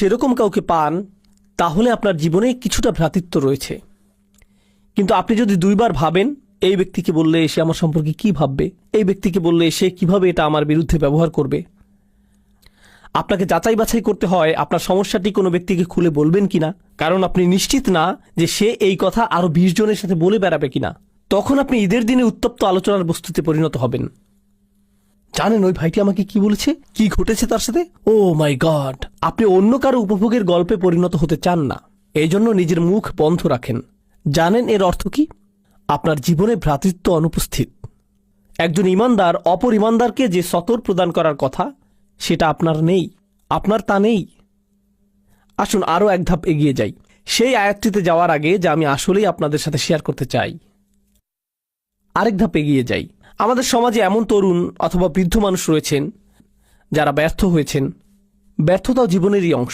সেরকম কাউকে পান, তাহলে আপনার জীবনে কিছুটা ভ্রাতৃত্ব রয়েছে। কিন্তু আপনি যদি দুইবার ভাবেন, এই ব্যক্তিকে বললে সে আমার সম্পর্কে কি ভাববে, এই ব্যক্তিকে বললে সে কীভাবে এটা আমার বিরুদ্ধে ব্যবহার করবে? আপনাকে যাচাই বাছাই করতে হয়, আপনার সমস্যাটি কোনো ব্যক্তিকে খুলে বলবেন কিনা? কারণ আপনি নিশ্চিত না যে সে এই কথা আরও বিশ জনের সাথে বলে বেড়াবে কিনা। তখন আপনি ঈদের দিনে উত্তপ্ত আলোচনার বস্তুতে পরিণত হবেন। জানেন ওই ভাইটি আমাকে কি বলেছে? কি ঘটেছে তার সাথে? Oh my God. আপনি অন্য কারও উপভোগের গল্পে পরিণত হতে চান না। এই জন্য নিজের মুখ বন্ধ রাখেন। জানেন এর অর্থ কি? আপনার জীবনে ভ্রাতৃত্ব অনুপস্থিত। একজন ইমানদার অপর ইমানদারকে যে সতর প্রদান করার কথা, সেটা আপনার নেই। আপনার তা নেই। আসুন আরও এক ধাপ এগিয়ে যাই। সেই আয়াতটিতে যাওয়ার আগে যা আমি আসলেই আপনাদের সাথে শেয়ার করতে চাই। আরেক ধাপ এগিয়ে যাই। আমাদের সমাজে এমন তরুণ অথবা বৃদ্ধ মানুষ রয়েছেন যারা ব্যর্থ হয়েছেন। ব্যর্থতা জীবনেরই অংশ।